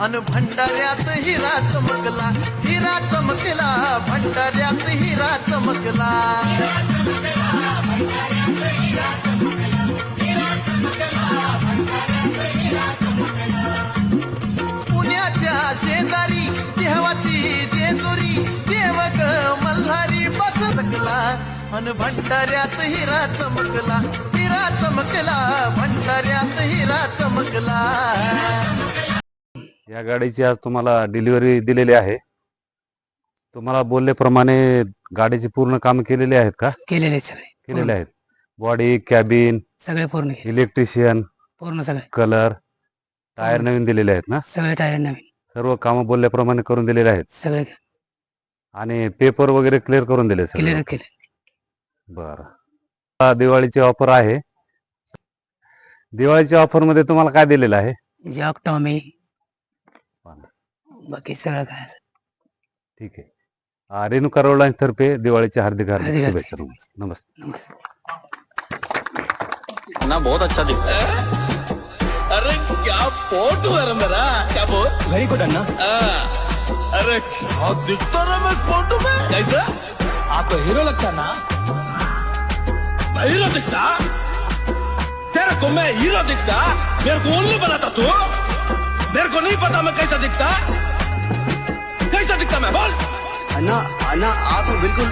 अन भंडाऱ्यात हिरा चमकला हिरा चमकला भंडाऱ्यात हिरा चमकला. पुण्याच्या शेजारी देवाची जेजुरी देवक मल्हारी बस सकला अन भंडाऱ्यात हिरा चमकला हिरा चमकला. हिरा चमकला. या गाडीची आज तुम्हाला डिलिव्हरी दिलेली आहे. तुम्हाला बोलल्याप्रमाणे गाडीचे पूर्ण काम केलेले आहेत का? केलेले सगळे. केलेले आहेत. बॉडी कॅबिन सगळे पूर्ण केले. इलेक्ट्रिशियन पूर्ण सगळे. कलर टायर नवीन दिलेले आहेत ना? सगळे टायर नवीन. सर्व कामं बोलल्याप्रमाणे करून दिलेले आहेत. सगळे. आणि पेपर वगैरे क्लिअर करून दिले क्लिअर केले. बर. दिवाळीची ऑफर आहे. दिवाळीच्या ऑफरमध्ये तुम्हाला काय दिलेलं आहे? जॉक टॉमी. बाकी सगळं काय असं. ठीक आहे. अं, रेणुका रोड तर्फे दिवाळीच्या हार्दिक हार्दिक हार्दिक शुभेच्छा हार्दिक तुम्हाला. नमस्ते. नमस्ते. ना बहुत अच्छा है अरे क्या फोटो है रे मेरा क्या बोल गुड अन्ना हाँ। अरे क्या दिखता रहा मैं इस फोटो में? कैसा? आप हीरो लगता ना? हीरो दिखता? को मैं हीरो दिखता मेरे को उल्लू बनाता तू मेरे को नहीं पता मैं कैसा दिखता कैसा दिखता मैं बोल ना अन्ना आप बिल्कुल